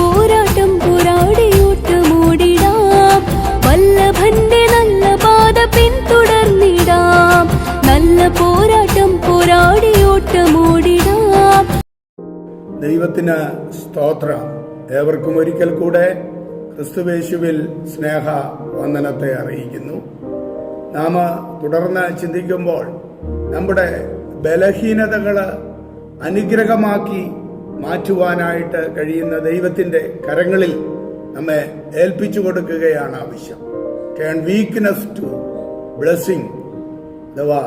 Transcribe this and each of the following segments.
പോരാട്ടം പോരാടിയോട്ടമോടിടാം. വല്ലഭന്റെ നല്ല പാത പിന്തുടർന്നിടാം. നല്ല പോരാട്ടം പോരാടിയോട്ടമോടിടാം. ദൈവത്തിന് സ്തോത്രം. ഏവർക്കും ഒരിക്കൽ കൂടെ ക്രിസ്തുവേശുവിൽ സ്നേഹ വന്ദനത്തെ അറിയിക്കുന്നു. നാം തുടർന്ന് ചിന്തിക്കുമ്പോൾ നമ്മുടെ ബലഹീനതകൾ അനുഗ്രഹമാക്കി മാറ്റുവാനായിട്ട് കഴിയുന്ന ദൈവത്തിന്റെ കരങ്ങളിൽ നമ്മെ ഏൽപ്പിച്ചു കൊടുക്കുകയാണ് ആവശ്യം ടേൺ വീക്ക്നെസ് ടു ബ്ലെസ്സിങ് അഥവാ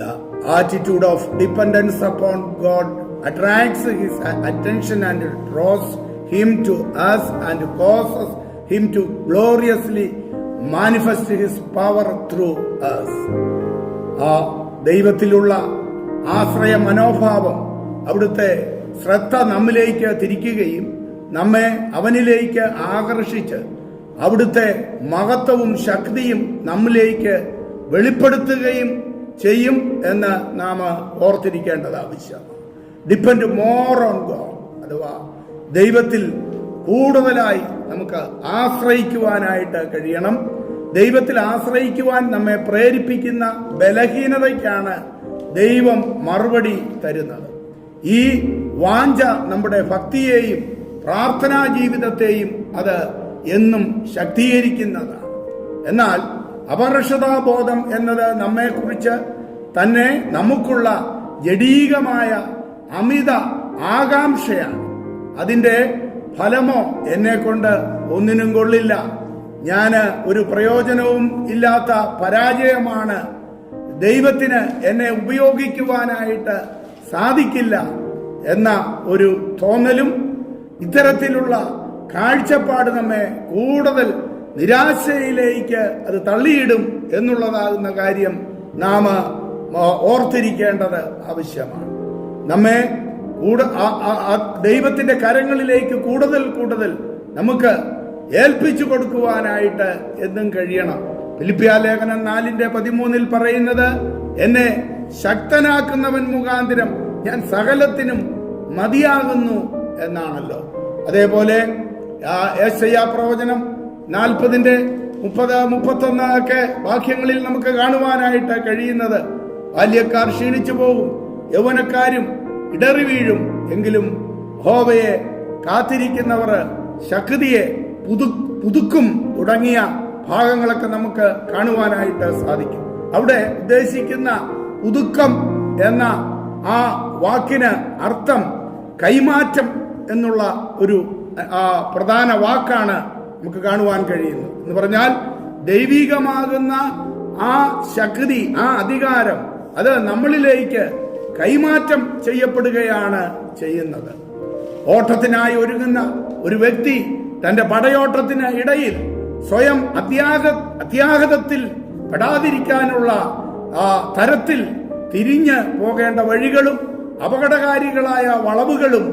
the attitude of dependence upon God attracts his attention and draws him to us and causes him to gloriously manifest his power through us. ആ ദൈവത്തിലുള്ള ആശ്രയ മനോഭാവം അവിടുത്തെ ശ്രദ്ധ നമ്മിലേക്ക് തിരിക്കുകയും നമ്മെ അവനിലേക്ക് ആകർഷിച്ച് അവിടുത്തെ മഹത്വവും ശക്തിയും നമ്മിലേക്ക് വെളിപ്പെടുത്തുകയും ചെയ്യും എന്ന് നാം ഓർത്തിരിക്കേണ്ടത് ആവശ്യമാണ്. ഡിപ്പെൻഡ് മോർ ഓൺ ഗോഡ് അഥവാ ദൈവത്തിൽ കൂടുതലായി നമുക്ക് ആശ്രയിക്കുവാനായിട്ട് കഴിയണം. ദൈവത്തിൽ ആശ്രയിക്കുവാൻ നമ്മെ പ്രേരിപ്പിക്കുന്ന ബലഹീനതയ്ക്കാണ് ദൈവം മറുപടി തരുന്നത്. ഈ വാഞ്ച നമ്മുടെ ഭക്തിയെയും പ്രാർത്ഥനാ ജീവിതത്തെയും അത് എന്നും ശക്തീകരിക്കുന്നതാണ്. എന്നാൽ അപകർഷതാബോധം എന്നത് നമ്മെക്കുറിച്ച് തന്നെ നമുക്കുള്ള ജഡീകമായ അമിത ആകാംക്ഷയാണ്. അതിന്റെ ഫലമോ എന്നെ കൊണ്ട് ഒന്നിനും കൊള്ളില്ല. ഞാൻ ഒരു പ്രയോജനവും ഇല്ലാത്ത പരാജയമാണ് ദൈവത്തിന് എന്നെ ഉപയോഗിക്കുവാനായിട്ട് സാധിക്കില്ല. എന്ന ഒരു തോന്നലും ഇത്തരത്തിലുള്ള കാഴ്ചപ്പാട് നമ്മെ കൂടുതൽ നിരാശയിലേക്ക് അത് തള്ളിയിടും എന്നുള്ളതാകുന്ന കാര്യം നാം ഓർത്തിരിക്കേണ്ടത് ആവശ്യമാണ്. നമ്മെ കൂട ദൈവത്തിന്റെ കരങ്ങളിലേക്ക് കൂടുതൽ കൂടുതൽ നമുക്ക് ഏൽപ്പിച്ചു കൊടുക്കുവാനായിട്ട് എന്നും കഴിയണം. ഫിലിപ്പിയ ലേഖനം നാലിന്റെ പതിമൂന്നിൽ പറയുന്നത് എന്നെ ശക്തനാക്കുന്നവൻ മുഖാന്തരം ഞാൻ സകലത്തിനും മതിയാകുന്നു എന്നാണല്ലോ. അതേപോലെ പ്രവചനം നാൽപ്പതിന്റെ മുപ്പത് മുപ്പത്തൊന്ന് ഒക്കെ വാക്യങ്ങളിൽ നമുക്ക് കാണുവാനായിട്ട് കഴിയുന്നത് ബാല്യക്കാർ ക്ഷീണിച്ചു പോകും യൗവനക്കാരും ഇടറി വീഴും എങ്കിലും ഹോവയെ കാത്തിരിക്കുന്നവർ ശക്തിയെ പുതു പുതുക്കും തുടങ്ങിയ ഭാഗങ്ങളൊക്കെ നമുക്ക് കാണുവാനായിട്ട് സാധിക്കും. അവിടെ ഉദ്ദേശിക്കുന്ന പുതുക്കം എന്ന ആ വാക്കിന് അർത്ഥം കൈമാറ്റം എന്നുള്ള ഒരു ആ, പ്രധാന വാക്കാണ് നമുക്ക് കാണുവാൻ കഴിയുന്നത്. എന്ന് പറഞ്ഞാൽ ദൈവികമാകുന്ന ആ ശക്തി ആ അധികാരം അത് നമ്മളിലേക്ക് കൈമാറ്റം ചെയ്യപ്പെടുകയാണ് ചെയ്യുന്നത്. ഓട്ടത്തിനായി ഒരുങ്ങുന്ന ഒരു വ്യക്തി തന്റെ പടയോട്ടത്തിന് ഇടയിൽ സ്വയം അത്യാഗ അത്യാഹതത്തിൽ പെടാതിരിക്കാനുള്ള ആ തരത്തിൽ തിരിഞ്ഞ് പോകേണ്ട വഴികളും അപകടകാരികളായ വളവുകളും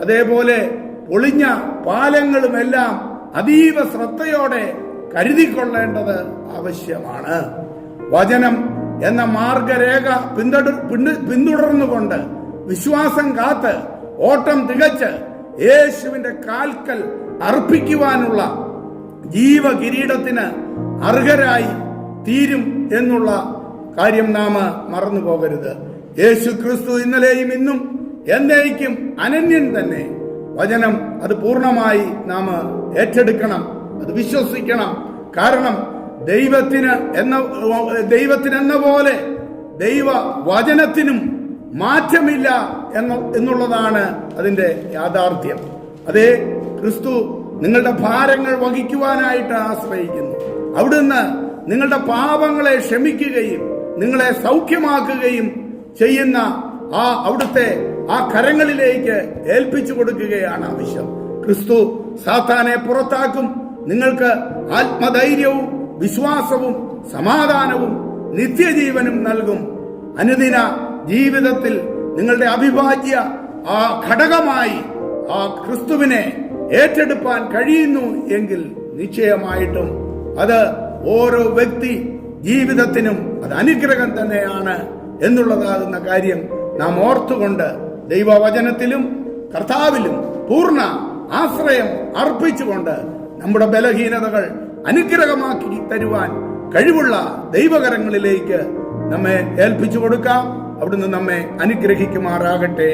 അതേപോലെ പൊളിഞ്ഞ പാലങ്ങളുമെല്ലാം അതീവ ശ്രദ്ധയോടെ കരുതിക്കൊള്ളേണ്ടത് ആവശ്യമാണ്. വചനം എന്ന മാർഗരേഖ പിന്തുടർ പിന്തു- പിന്തുടർന്നുകൊണ്ട് വിശ്വാസം കാത്ത് ഓട്ടം തികച്ച് യേശുവിന്റെ കാൽക്കൽ അർപ്പിക്കുവാനുള്ള ജീവകിരീടത്തിന് അർഹരായി തീരും എന്നുള്ള കാര്യം നാം മറന്നു പോകരുത്. യേശു ക്രിസ്തു ഇന്നലെയും ഇന്നും എന്നേക്കും അനന്യൻ തന്നെ. വചനം അത് പൂർണമായി നാം ഏറ്റെടുക്കണം. അത് വിശ്വസിക്കണം. കാരണം ദൈവത്തിന് എന്ന ദൈവത്തിന് എന്ന പോലെ ദൈവ വചനത്തിനും മാറ്റമില്ല എന്ന എന്നുള്ളതാണ് അതിന്റെ യാഥാർത്ഥ്യം. അതേ ക്രിസ്തു നിങ്ങളുടെ ഭാരങ്ങൾ വഹിക്കുവാനായിട്ട് ആശ്രയിക്കുന്നു. അവിടുന്ന് നിങ്ങളുടെ പാപങ്ങളെ ക്ഷമിക്കുകയും നിങ്ങളെ സൗഖ്യമാക്കുകയും ചെയ്യുന്ന ആ അവിടുത്തെ ആ കരങ്ങളിലേക്ക് ഏൽപ്പിച്ചു കൊടുക്കുകയാണ് ആവശ്യം. ക്രിസ്തു സാത്താനെ പുറത്താക്കും. നിങ്ങൾക്ക് ആത്മധൈര്യവും വിശ്വാസവും സമാധാനവും നിത്യജീവനും നൽകും. അനുദിന ജീവിതത്തിൽ നിങ്ങളുടെ അവിഭാജ്യ ആ ഘടകമായി ആ ക്രിസ്തുവിനെ ഏറ്റെടുപ്പാൻ കഴിയുന്നു എങ്കിൽ നിശ്ചയമായിട്ടും അത് ഓരോ വ്യക്തി ജീവിതത്തിനും അത് അനുഗ്രഹം തന്നെയാണ് എന്നുള്ളതാകുന്ന കാര്യം നാം ഓർത്തുകൊണ്ട് ദൈവവചനത്തിലും കർത്താവിലും പൂർണ ആശ്രയം അർപ്പിച്ചുകൊണ്ട് നമ്മുടെ ബലഹീനതകൾ അനുഗ്രഹമാക്കി തരുവാൻ കഴിവുള്ള ദൈവകരങ്ങളിലേക്ക് നമ്മെ ഏൽപ്പിച്ചു കൊടുക്കാം. അവിടുന്ന് നമ്മെ അനുഗ്രഹിക്കുമാറാകട്ടെ.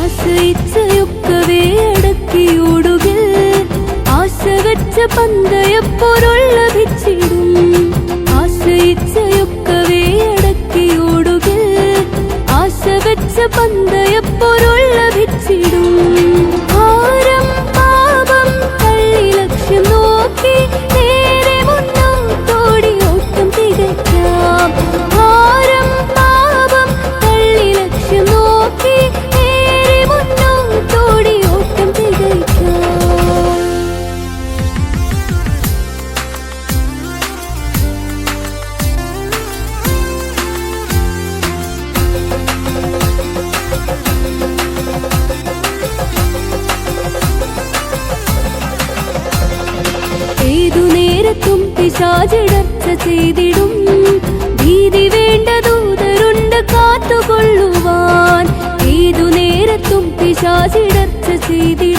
ആശ്രയിച്ചയൊക്കവേ അടക്കിയോടുകിൽ പന്തയപ്പൊരുൾ പിശാചിടർച്ച ചെയ്തിടും. ഭീതി വേണ്ട ദൂതരുണ്ട് കാത്തുകൊള്ളുവാൻ. ഏതു നേരത്തും പിശാചിടർച്ച ചെയ്തിടും.